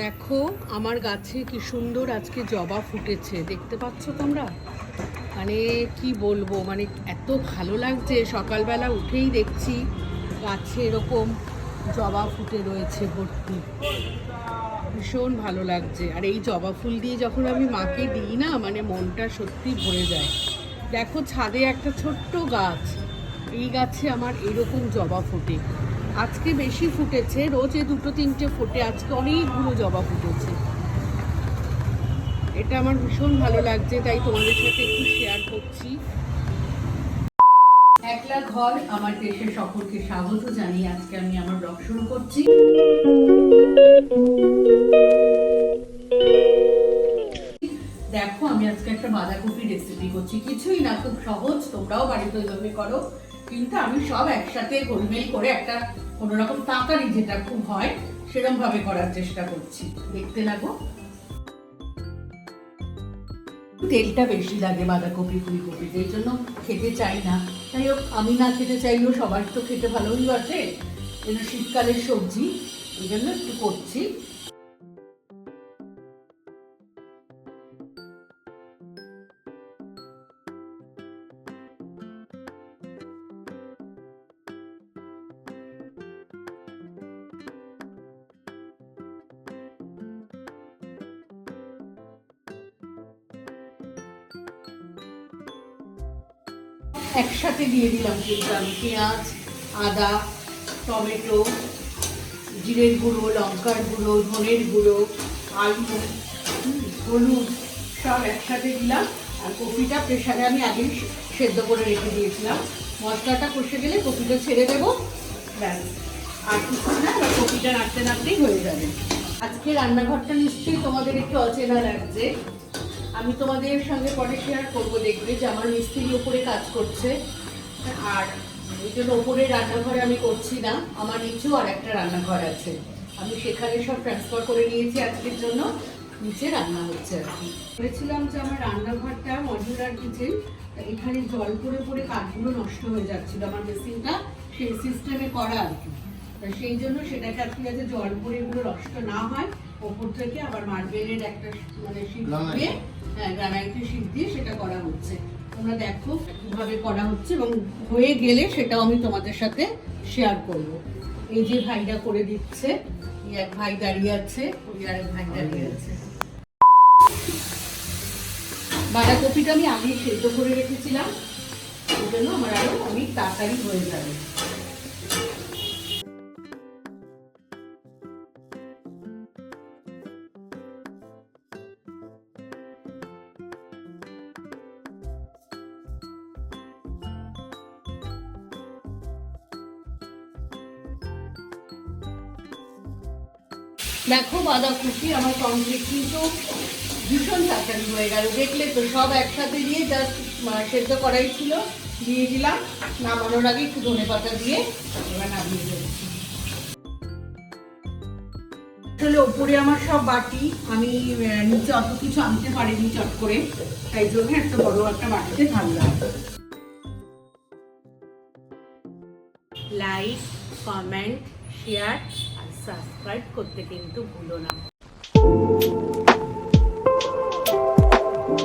দেখো, আমার গাছে কি সুন্দর আজকে জবা ফুটেছে। দেখতে পাচ্ছ তোমরা? মানে কি বলব মানে এত ভালো লাগছে। সকালবেলা উঠেই দেখছি গাছে এরকম জবা ফুটে রয়েছে ভর্তি। ভীষণ ভালো লাগছে। আর এই জবা ফুল দিয়ে যখন আমি মাকে দিই না মানে মনটা সত্যি ভরে যায়। দেখো ছাদে একটা ছোট্ট গাছ। এই গাছে আমার এরকম জবা ফোটে। আজকে বেশি ফুটেছে, রোজে দুটো, তিনটে ফুটে, আজকে অনেকগুলো জবা ফুটেছে। এটা আমার ভীষণ ভালো লাগছে, তাই তোমাদের সাথে একটু শেয়ার করছি। একলা ঘর, আমার দেশের সকলকে স্বাগত জানিয়ে আজকে আমি আমার ব্লগ শুরু করছি। দেখো, আমি আজকে একটা বাঁধাকপি রেসিপি করছি। কিছুই না, খুব সহজ, তোমরাও বাড়িতে ওইভাবে করো। কিন্তু আমি সব একসাথে গোলমেল করে একটা কোনো রকম তাড়াতাড়ি যেটা খুব হয় সেরকম ভাবে করার চেষ্টা করছি। দেখতে লাগো। তেলটা বেশি লাগে বাঁধাকপি ফুলকপিতে এই জন্য খেতে চাই না। তাই হোক, আমি না খেতে চাইলেও সবার তো খেতে ভালোই বাসে। এটা শীতকালের সবজি, এই জন্য একটু করছি। একসাথে দিয়ে দিলাম কিন্তু আমি পেঁয়াজ, আদা, টমেটো, জিরের গুঁড়ো, লঙ্কার গুঁড়ো, ধনের গুঁড়ো, আলু হলুদ সব একসাথে দিলাম। আর কপিটা প্রেশারে আমি আগেই সেদ্ধ করে রেখে দিয়েছিলাম। মশলাটা কষে গেলে কপিটা ছেড়ে দেবো। আর কিছু না, কপিটা নাড়তে নাড়তেই হয়ে যাবে। আজকে রান্নাঘরটা নিশ্চয়ই তোমাদের একটু অচেনা লাগছে। আমি তোমাদের সঙ্গে পরে শেয়ার করব, দেখবে যে আমার মিস্ত্রি ওপরে কাজ করছে। আর এই জন্য ওপরে রান্নাঘরে আমি করছি না, আমার নিচেও আর একটা রান্নাঘর আছে। আমি সেখানে সব ট্রান্সফার করে নিয়েছি আজকের জন্য, নিচে রান্না হচ্ছে আর কি। বলেছিলাম যে আমার রান্নাঘরটা মডুলার কিচেন এখানে জল পড়ে পড়ে কাঠগুলো নষ্ট হয়ে যাচ্ছিল, আমার মেশিনটা সেই সিস্টেমে করা আর কি। সেই জন্য সেটাকে আজকে যাতে জল পড়ে এগুলো নষ্ট না হয় ওপর থেকে আবার মার্বেলের একটা মানে শীত দিয়ে হ্যাঁ গ্রানাইটের শীত দিয়ে সেটা করা হচ্ছে। তোমরা দেখো কীভাবে করা হচ্ছে এবং হয়ে গেলে সেটাও আমি তোমাদের সাথে শেয়ার করব। এই যে ভাইটা করে দিচ্ছে এই এক ভাই দাঁড়িয়ে আছে ওই আরেক ভাই দাঁড়িয়ে আছে। বাঁধাকপিটা আমি আগে সেদ্ধ করে রেখেছিলাম ওই জন্য আমার আরও অনেক তাড়াতাড়ি হয়ে যাবে। দেখো বাঁধাকপি আমার কমপ্লিট কিন্তু ভীষণ তাড়াতাড়ি হয়ে গেল। দেখলে তো সব একসাথে দিয়ে জাস্ট সেদ্ধ করাই ছিল, দিয়ে দিলাম। নামানোর আগে একটু ধনে পাতা দিয়ে এবার নামিয়ে দিচ্ছি আসলে ওপরে আমার সব বাটি, আমি নিচে অত কিছু আনতে পারিনি চট করে। তাই জন্য একটা বড় একটা বাটিতে ঢাললাম লাইক কমেন্ট শেয়ার সাবস্ক্রাইব করতে কিন্তু ভুলো না।